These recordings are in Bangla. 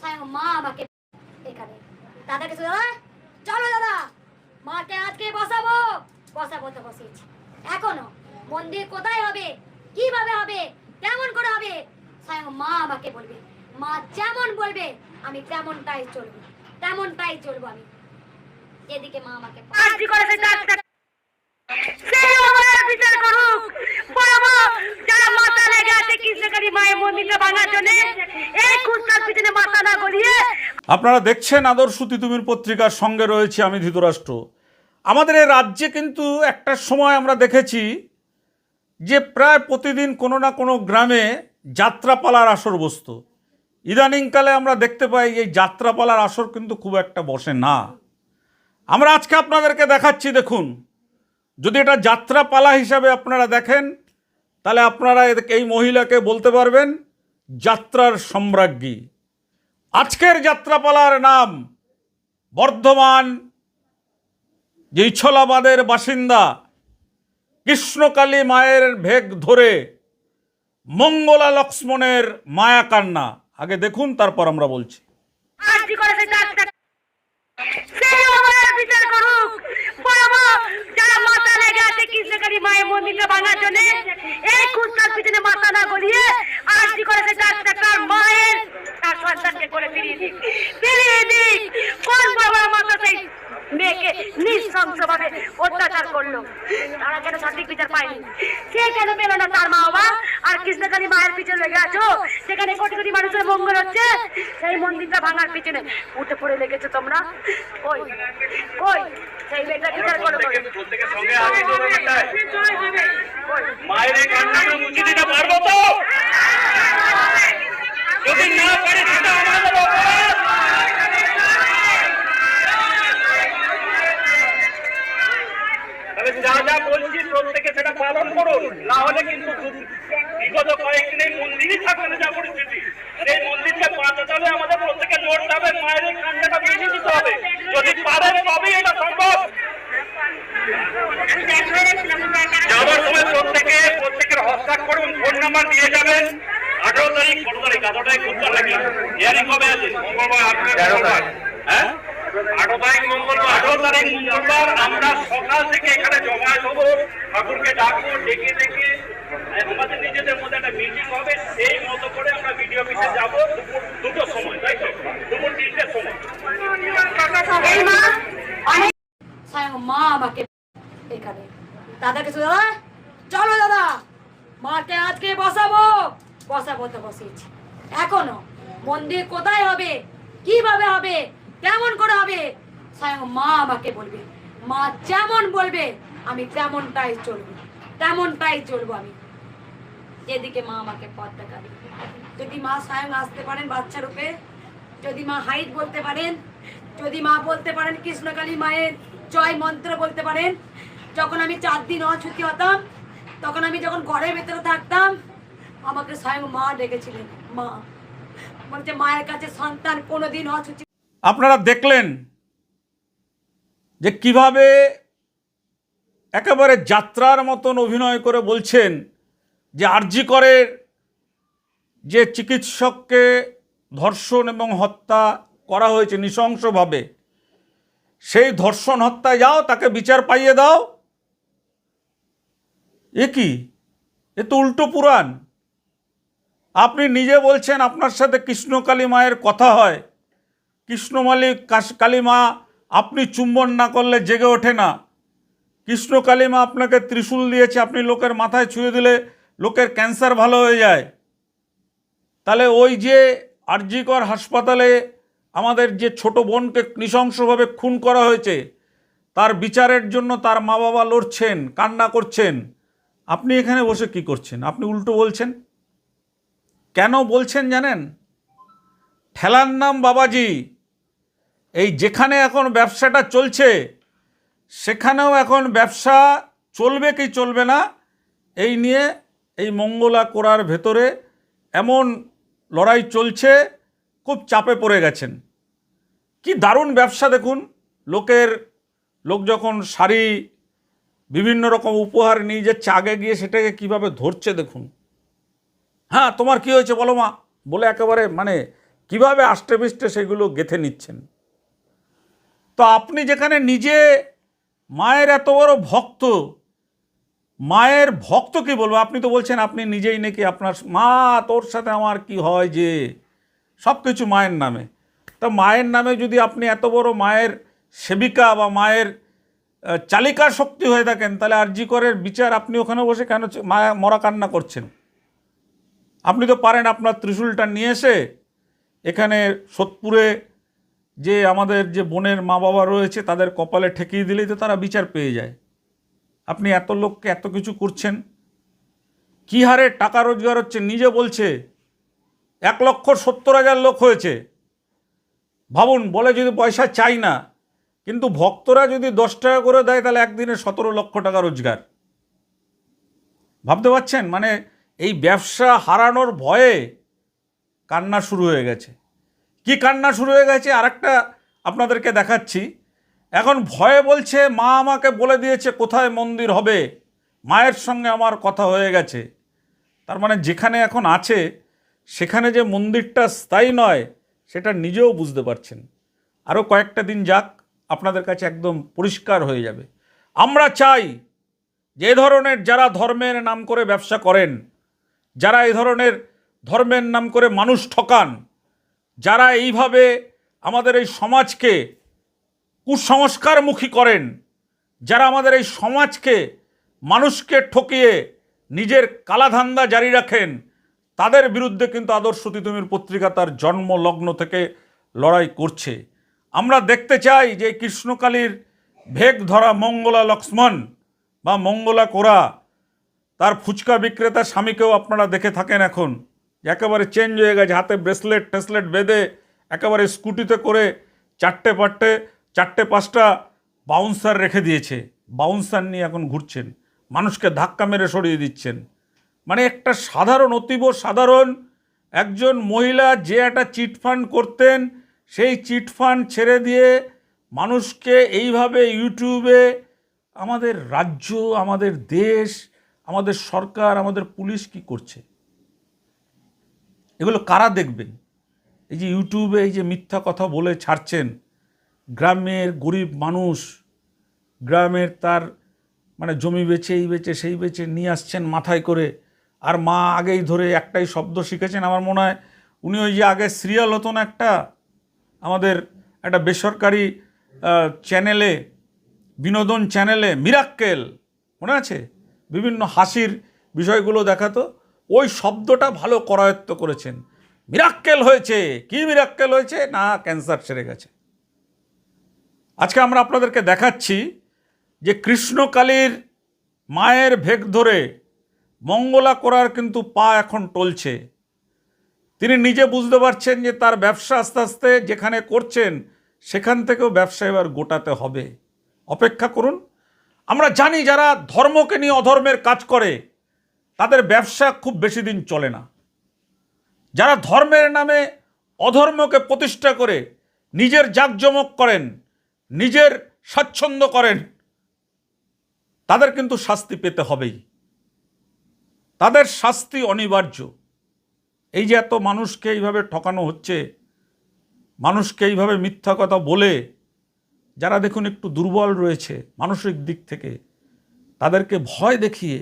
স্বয়ং মা আমাকে এখানে। দাদা চলো দাদা মাকে আজকে বসাবো। বসাবো তো বসিয়েছি এখনও মন্দির কোথায় হবে? কীভাবে হবে? কেমন করে হবে? স্বয়ং মা আমাকে বলবে মা যেমন বলবে আমি তেমনটাই চলবো। তেমনটাই চলবো আমি। এদিকে মা আমাকে করেছে ডাক্তার সেই আমার বিচার করুক বলব যারা মাথা লেগে আছে আপনারা দেখছেন আদর্শ তিতুমির পত্রিকার সঙ্গে রয়েছে আমি ধৃতরাষ্ট্র। আমাদের এই রাজ্যে কিন্তু একটা সময় আমরা দেখেছি যে প্রায় প্রতিদিন কোনো না কোনো গ্রামে যাত্রাপালার আসর বসত। ইদানিংকালে আমরা দেখতে পাই এই যাত্রাপালার আসর কিন্তু খুব একটা বসে না। আমরা আজকে আপনাদেরকে দেখাচ্ছি, দেখুন। যদি এটা যাত্রাপালা হিসাবে আপনারা দেখেন তাহলে আপনারা এই মহিলাকে বলতে পারবেন, যাত্রার সম্রাজ্ঞী। আজকের যাত্রাপালার নাম বর্ধমান, যে ইছলাবাদের বাসিন্দা, কৃষ্ণকালী মায়ের ভেগ ধরে মঙ্গলা লক্ষ্মণের মায়াকান্না আগে দেখুন, তারপর আমরা বলছি। কৃষ্ণকারী মন্দিরটা ভাঙার জন্য এই কুস্তার পিছনে মাথা না গলিয়ে আরজি করেছে ডাক্তার তার মায়ের, তার সন্তানকে করে ফিরিয়ে দিক। ফিরিয়ে দিক। কোন বাবার মাথা সেই মেয়েকে নিঃশংসভাবে অত্যাচার করল? তারা কেন সঠিক বিচার পায়নি? সে কেন পেল না তার মা বাবা আর কৃষ্ণকালী মায়ের পিছনে লেগে আছো? সেখানে কোটি কোটি মানুষের মঙ্গল হচ্ছে। সেই মন্দিরটা ভাঙার পিছনে। উঠে পড়ে লেগেছো তোমরা? কই? কই? সেই মেয়েটা বিচার করো? মায়ের কান্নাটা মুছে দিতে পারব তো? যদি না পারি যা যা বলছি প্রত্যেকে সেটা পালন করুন। না হলে কিন্তু বিগত কয়েকদিন এই মন্দিরই থাকবে না যা পরিস্থিতি। সেই মন্দিরকে বাঁচাতে হলে আমাদের প্রত্যেকে লড়তে হবে মায়ের এই কান্নাটা দিতে হবে। যদি পারেন তবেই এটা সম্ভব। যাওয়ার সময় প্রত্যেকে প্রত্যেকের হস্তাক্ষর এবং ফোন নাম্বার দিয়ে যাবেন। আঠারো তারিখ কত তারিখ আঠারো তারিখ বুধবার নাকি হিয়ারিং কবে আছে? মঙ্গলবার তেরো তারিখ। হ্যাঁ? মঙ্গলবার। আঠারো তারিখ মঙ্গলবার আমরা সকাল থেকে এখানে ঠাকুরকে ডাকবো, ডেকে ডেকে। আমাদের নিজেদের মধ্যে একটা মিটিং হবে, সেই মতো করে আমরা দুপুর দুটোর সময়, তাই তো? দুপুর সময়। মা চলো দাদা, মাকে আজকে বসাবো। বসাবো তো বসিয়েছি। এখনও মন্দির কোথায় হবে? কীভাবে হবে? কেমন করে হবে? স্বয়ং মা আমাকে বলবে, মা যেমন বলবে, আমি তেমনটাই চলবো তেমনটাই চলবো আমি। যেদিকে মা আমাকে পথ দেখাবে। যদি মা স্বয়ং আসতে পারেন বাচ্চা রূপে, যদি মা হাইট বলতে পারেন, যদি মা বলতে পারেন কৃষ্ণকালী মায়ের জয় মন্ত্র বলতে পারেন, যখন আমি চার দিন অছুতি হতাম, তখন আমি যখন ঘরের ভেতরে থাকতাম, আমাকে স্বয়ং মা ডেকেছিলেন, মা। বলছে, মায়ের কাছে সন্তান কোনোদিন অছুতি আপনারা দেখলেন যে কীভাবে একেবারে যাত্রার মতন অভিনয় করে বলছেন যে আরজি করের যে চিকিৎসককে ধর্ষণ এবং হত্যা করা হয়েছে নৃশংসভাবে, সেই ধর্ষণ হত্যায় যাও, তাকে বিচার পাইয়ে দাও। এ কি? এ তো উল্টো পুরাণ। আপনি নিজে বলছেন আপনার সাথে কৃষ্ণকালী মায়ের কথা হয়। কৃষ্ণমালী কাশ- কালী মা আপনি চুম্বন না করলে জেগে ওঠে না। কৃষ্ণ কালী মা আপনাকে ত্রিশূল দিয়েছে, আপনি লোকের মাথায় ছুঁয়ে দিলে লোকের ক্যান্সার ভালো হয়ে যায়। তাহলে ওই যে আরজিকর হাসপাতালে আমাদের যে ছোট বোনকে নৃশংসভাবে খুন করা হয়েছে, তার বিচারের জন্য তার মা বাবা লড়ছেন, কান্না করছেন। আপনি এখানে বসে কি করছেন? আপনি উল্টো বলছেন? কেন বলছেন জানেন? ঠেলার নাম বাবাজি। এই যেখানে এখন ব্যবসাটা চলছে, সেখানেও এখন ব্যবসা চলবে কি চলবে না, এই নিয়ে এই মঙ্গলা করার ভেতরে এমন লড়াই চলছে, খুব চাপে পড়ে গেছেন। কি দারুণ ব্যবসা দেখুন, লোকের, লোক যখন শাড়ি বিভিন্ন রকম উপহার নিয়ে যাচ্ছে, আগে গিয়ে সেটাকে কীভাবে ধরছে দেখুন। হ্যাঁ তোমার কি হয়েছে বলো মা? বলে একেবারে মানে কীভাবে আষ্টেপৃষ্টে সেগুলো গেথে নিচ্ছেন। তো আপনি যেখানে নিজে মায়ের এত বড় ভক্ত, মায়ের ভক্ত কি বলব? আপনি তো বলছেন আপনি নিজেই নাকি আপনার মা, তোর সাথে আমার কি হয় যে? সব কিছু মায়ের নামে। তা মায়ের নামে যদি আপনি এত বড় মায়ের সেবিকা বা মায়ের চালিকা শক্তি হয়ে থাকেন, তাহলে আরজি করের বিচার আপনি ওখানে বসে কেন মায়া মরা কান্না করছেন? আপনি তো পারেন আপনার ত্রিশূলটা নিয়ে এসে এখানে সোদপুরে যে আমাদের যে বোনের মা বাবা রয়েছে, তাদের কপালে ঠেকিয়ে দিলেই তো তারা বিচার পেয়ে যায়। আপনি এত লোককে এত কিছু করছেন, কী হারে টাকা রোজগার হচ্ছে? নিজে বলছে, এক লক্ষ সত্তর হাজার লোক হয়েছে। ভাবুন, বলে যদি পয়সা চাই না, কিন্তু ভক্তরা যদি দশ টাকা করে দেয়, তাহলে একদিনে সতেরো লক্ষ টাকা রোজগার। ভাবতে পারছেন? মানে এই ব্যবসা হারানোর ভয়ে কান্না শুরু হয়ে গেছে। কি কান্না শুরু হয়ে গেছে? আরেকটা আপনাদেরকে দেখাচ্ছি। এখন ভয়ে বলছে, মা আমাকে বলে দিয়েছে কোথায় মন্দির হবে? মায়ের সঙ্গে আমার কথা হয়ে গেছে। তার মানে যেখানে এখন আছে, সেখানে যে মন্দিরটা স্থায়ী নয়, সেটা নিজেও বুঝতে পারছেন। আরও কয়েকটা দিন যাক, আপনাদের কাছে একদম পরিষ্কার হয়ে যাবে। আমরা চাই যে ধরনের যারা ধর্মের নাম করে ব্যবসা করেন, যারা এই ধরনের ধর্মের নাম করে মানুষ ঠকান যারা এইভাবে আমাদের এই সমাজকে কুসংস্কারমুখী করেন, যারা আমাদের এই সমাজকে মানুষকে ঠকিয়ে নিজের কালাধান্দা জারি রাখেন, তাদের বিরুদ্ধে কিন্তু আদর্শ তিতুমির পত্রিকা তার জন্ম লগ্ন থেকে লড়াই করছে। আমরা দেখতে চাই যে কৃষ্ণকালীর ভেগ ধরা মঙ্গলা লক্ষ্মণ বা মঙ্গলা কোরা, তার ফুচকা বিক্রেতা স্বামীকেও আপনারা দেখে থাকেন এখন। একেবারে চেঞ্জ হয়ে গেছে, হাতে ব্রেসলেট টেসলেট বেঁধে একেবারে স্কুটিতে করে চারটে পাট্টে চারটে পাঁচটা বাউন্সার রেখে দিয়েছে। বাউন্সার নিয়ে এখন ঘুরছেন, মানুষকে ধাক্কা মেরে সরিয়ে দিচ্ছেন। মানে একটা সাধারণ, অতীব সাধারণ একজন মহিলা যে একটা চিটফান্ড করতেন, সেই চিটফান্ড ছেড়ে দিয়ে মানুষকে এইভাবে ইউটিউবে আমাদের রাজ্য, আমাদের দেশ, আমাদের সরকার, আমাদের পুলিশ কি করছে? এগুলো কারা দেখবেন এই যে ইউটিউবে এই যে মিথ্যা কথা বলে ছাড়ছেন, গ্রামের গরিব মানুষ, গ্রামের তার মানে জমি বেচে, এই বেচে, সেই বেচে নিয়ে আসছেন মাথায় করে। আর মা আগেই ধরে একটাই শব্দ শিখেছেন, আমার মনে হয় উনি ওই যে আগে সিরিয়াল হতো না একটা, আমাদের একটা বেসরকারি চ্যানেলে, বিনোদন চ্যানেলে, মিরাক্কেল, মনে আছে? বিভিন্ন হাসির বিষয়গুলো দেখাতো। ওই শব্দটা ভালো করায়ত্ত করেছেন। মিরাক্কেল হয়েছে। কি মিরাক্কেল হয়েছে? না, ক্যান্সার সেরে গেছে। আজকে আমরা আপনাদেরকে দেখাচ্ছি যে কৃষ্ণকালীর মায়ের ভেগ ধরে মঙ্গলা করার কিন্তু পা এখন টলছে। তিনি নিজে বুঝতে পারছেন যে তার ব্যবসা আস্তে আস্তে যেখানে করছেন, সেখান থেকেও ব্যবসা এবার গোটাতে হবে। অপেক্ষা করুন। আমরা জানি যারা ধর্মকে নিয়ে অধর্মের কাজ করে তাদের ব্যবসা খুব বেশি দিন চলে না। যারা ধর্মের নামে অধর্মকে প্রতিষ্ঠা করে নিজের জাঁকজমক করেন, নিজের স্বাচ্ছন্দ্য করেন, তাদের কিন্তু শাস্তি পেতে হবেই। তাদের শাস্তি অনিবার্য। এই যে এত মানুষকে এইভাবে ঠকানো হচ্ছে, মানুষকে এইভাবে মিথ্যা কথা বলে, যারা দেখুন একটু দুর্বল রয়েছে মানসিক দিক থেকে, তাদেরকে ভয় দেখিয়ে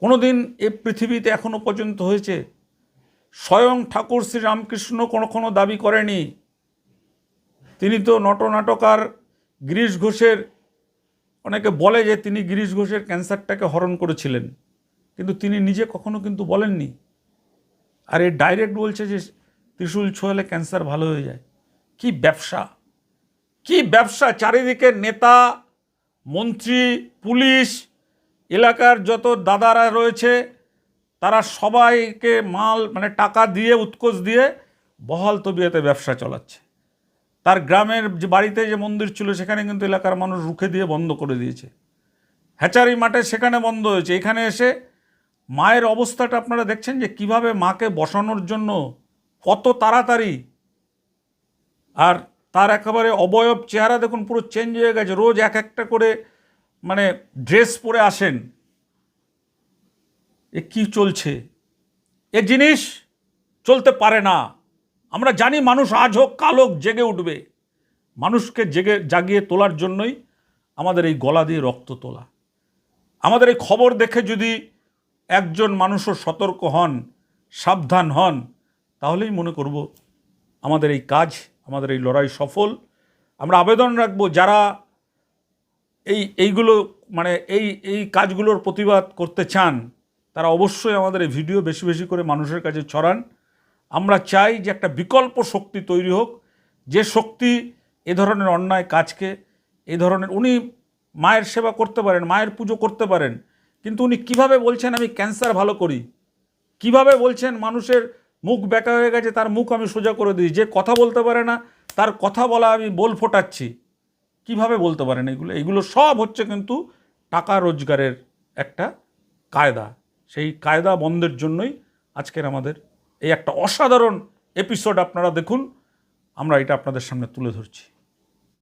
কোনোদিন এ পৃথিবীতে এখনও পর্যন্ত হয়েছে। স্বয়ং ঠাকুর শ্রী রামকৃষ্ণ কোনো কোনো দাবি করেনি। তিনি তো নটনাটকার গিরিশ ঘোষের, অনেকে বলে যে তিনি গিরিশ ঘোষের ক্যান্সারটাকে হরণ করেছিলেন। কিন্তু তিনি নিজে কখনো কিন্তু বলেননি। আর এ ডাইরেক্ট বলছে যে ত্রিশূল ছোঁয়ালে ক্যান্সার ভালো হয়ে যায়। কি ব্যবসা? কি ব্যবসা? চারিদিকে নেতা, মন্ত্রী, পুলিশ এলাকার যত দাদারা রয়েছে, তারা সবাইকে মাল মানে টাকা দিয়ে, উৎকোচ দিয়ে বহাল তবিয়াতে ব্যবসা চালাচ্ছে। তার গ্রামের যে বাড়িতে যে মন্দির ছিল, সেখানে কিন্তু এলাকার মানুষ রুখে দিয়ে বন্ধ করে দিয়েছে। হ্যাচারি মাঠে সেখানে বন্ধ হয়েছে। এখানে এসে মায়ের অবস্থাটা আপনারা দেখছেন যে কীভাবে মাকে বসানোর জন্য কত তাড়াতাড়ি, আর তার একেবারে অবয়ব চেহারা দেখুন, পুরো চেঞ্জ হয়ে গেছে। রোজ এক একটা করে মানে ড্রেস পরে আসেন। এ কি চলছে? এ জিনিস চলতে পারে না। আমরা জানি মানুষ আজ হোক, কাল হোক, জেগে উঠবে। মানুষকে জেগে, জাগিয়ে তোলার জন্যই আমাদের এই গলা দিয়ে রক্ত তোলা। আমাদের এই খবর দেখে যদি একজন মানুষও সতর্ক হন, সাবধান হন, তাহলেই মনে করব আমাদের এই কাজ, আমাদের এই লড়াই সফল। আমরা আবেদন রাখব, যারা এই, এইগুলো মানে এই এই কাজগুলোর প্রতিবাদ করতে চান, তারা অবশ্যই আমাদের এই ভিডিও বেশি বেশি করে মানুষের কাছে ছড়ান। আমরা চাই যে একটা বিকল্প শক্তি তৈরি হোক, যে শক্তি এ ধরনের অন্যায় কাজকে, এ ধরনের উনি মায়ের সেবা করতে পারেন, মায়ের পুজো করতে পারেন, কিন্তু উনি কীভাবে বলছেন আমি ক্যান্সার ভালো করি? কীভাবে বলছেন মানুষের মুখ বেঁকা হয়ে গেছে, তার মুখ আমি সোজা করে দিই? যে কথা বলতে পারে না, তার কথা বলা আমি বোল ফোটাচ্ছি। কীভাবে বলতে পারেন এগুলো? এগুলো সব হচ্ছে কিন্তু টাকা রোজগারের একটা কায়দা। সেই কায়দা বন্ধের জন্যই আজকের আমাদের এই একটা অসাধারণ এপিসোড আপনারা দেখুন। আমরা এটা আপনাদের সামনে তুলে ধরছি।